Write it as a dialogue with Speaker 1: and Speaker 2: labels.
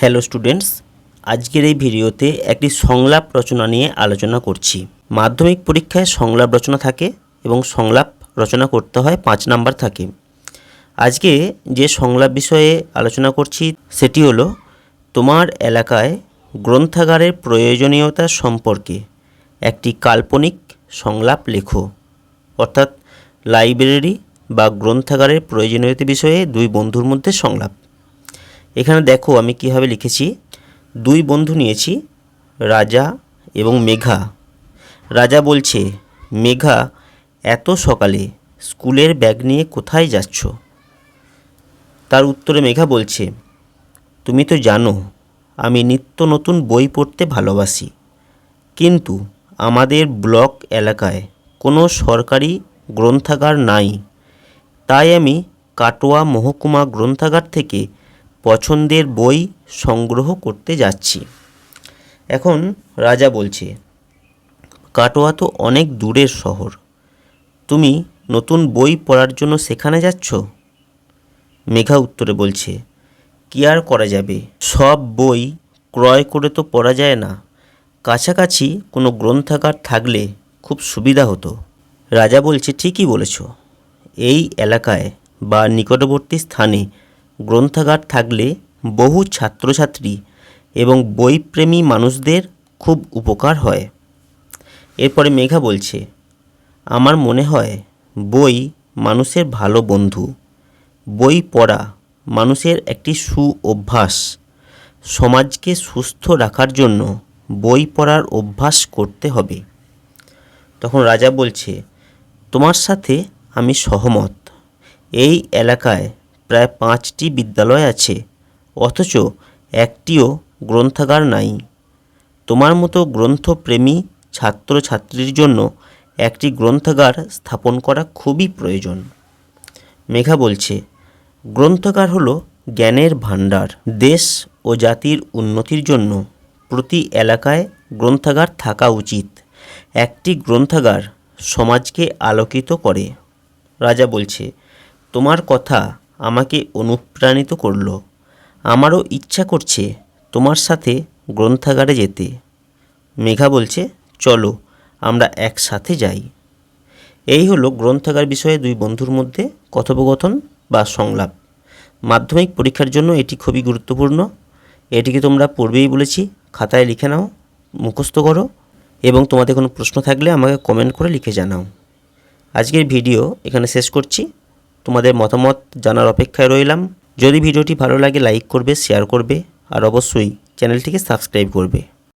Speaker 1: Hello students, আজকের এই ভিডিওতে একটি সংলাপ রচনা নিয়ে আলোচনা করছি। মাধ্যমিক পরীক্ষায় সংলাপ রচনা থাকে এবং সংলাপ রচনা করতে হয় পাঁচ নাম্বার থাকে। আজকে যে সংলাপ বিষয়ে আলোচনা করছি সেটি হলো, তোমার এলাকায় গ্রন্থাগারের প্রয়োজনীয়তা সম্পর্কে একটি কাল্পনিক সংলাপ লেখো। অর্থাৎ লাইব্রেরি বা গ্রন্থাগারের প্রয়োজনীয়তা বিষয়ে দুই বন্ধুর মধ্যে সংলাপ। এখানে দেখো আমি কীভাবে লিখেছি। দুই বন্ধু নিয়েছি, রাজা এবং মেঘা। রাজা বলছে, মেঘা, এত সকালে স্কুলের ব্যাগ নিয়ে কোথায় যাচ্ছ? তার উত্তরে মেঘা বলছে, তুমি তো জানো, আমি নিত্য নতুন বই পড়তে ভালোবাসি। কিন্তু আমাদের ব্লক এলাকায় কোনো সরকারি গ্রন্থাগার নাই। তাই আমি কাটোয়া মহকুমা গ্রন্থাগার থেকে পছন্দের বই সংগ্রহ করতে যাচ্ছি। এখন রাজা বলছে, কাটোয়া তো অনেক দূরের শহর। তুমি নতুন বই পড়ার জন্য সেখানে যাচ্ছ? মেঘা উত্তরে বলছে, কি আর করা যাবে? সব বই ক্রয় করে তো পড়া যায় না। কাছাকাছি কোনো গ্রন্থাগার থাকলে খুব সুবিধা হতো। রাজা বলছে, ঠিকই বলেছ। এই এলাকায় বা নিকটবর্তী স্থানে গ্রন্থাগার থাকলে বহু ছাত্রছাত্রী এবং বইপ্রেমী মানুষদের খুব উপকার হয়। এরপরে মেঘা বলছে, আমার মনে হয় বই মানুষের ভালো বন্ধু। বই পড়া মানুষের একটি সু অভ্যাস সমাজকে সুস্থ রাখার জন্য বই পড়ার অভ্যাস করতে হবে। তখন রাজা বলছে, তোমার সাথে আমি সহমত। এই এলাকায় প্রায় পাঁচটি বিদ্যালয় আছে, অথচ একটিও গ্রন্থাগার নাই। তোমার মতো গ্রন্থপ্রেমী ছাত্রছাত্রীর জন্য একটি গ্রন্থাগার স্থাপন করা খুবই প্রয়োজন। মেঘা বলছে, গ্রন্থাগার হলো জ্ঞানের ভাণ্ডার। দেশ ও জাতির উন্নতির জন্য প্রতি এলাকায় গ্রন্থাগার থাকা উচিত। একটি গ্রন্থাগার সমাজকে আলোকিত করে। রাজা বলছে, তোমার কথা আমাকে অনুপ্রাণিত করল। আমারও ইচ্ছা করছে তোমার সাথে গ্রন্থাগারে যেতে। মেঘা বলছে, চলো, আমরা একসাথে যাই। এই হলো গ্রন্থাগার বিষয়ে দুই বন্ধুর মধ্যে কথোপকথন বা সংলাপ। মাধ্যমিক পরীক্ষার জন্য এটি খুবই গুরুত্বপূর্ণ। এটিকে তোমরা পড়বেই বলেছি। খাতায় লিখে নাও, মুখস্থ করো এবং তোমাদের কোনো প্রশ্ন থাকলে আমাকে কমেন্ট করে লিখে জানাও। আজকের ভিডিও এখানে শেষ করছি। তোমাদের মতামত জানার অপেক্ষায় রইলাম। যদি ভিডিওটি ভালো লাগে লাইক করবে শেয়ার করবে, আর অবশ্যই চ্যানেলটিকে সাবস্ক্রাইব করবে।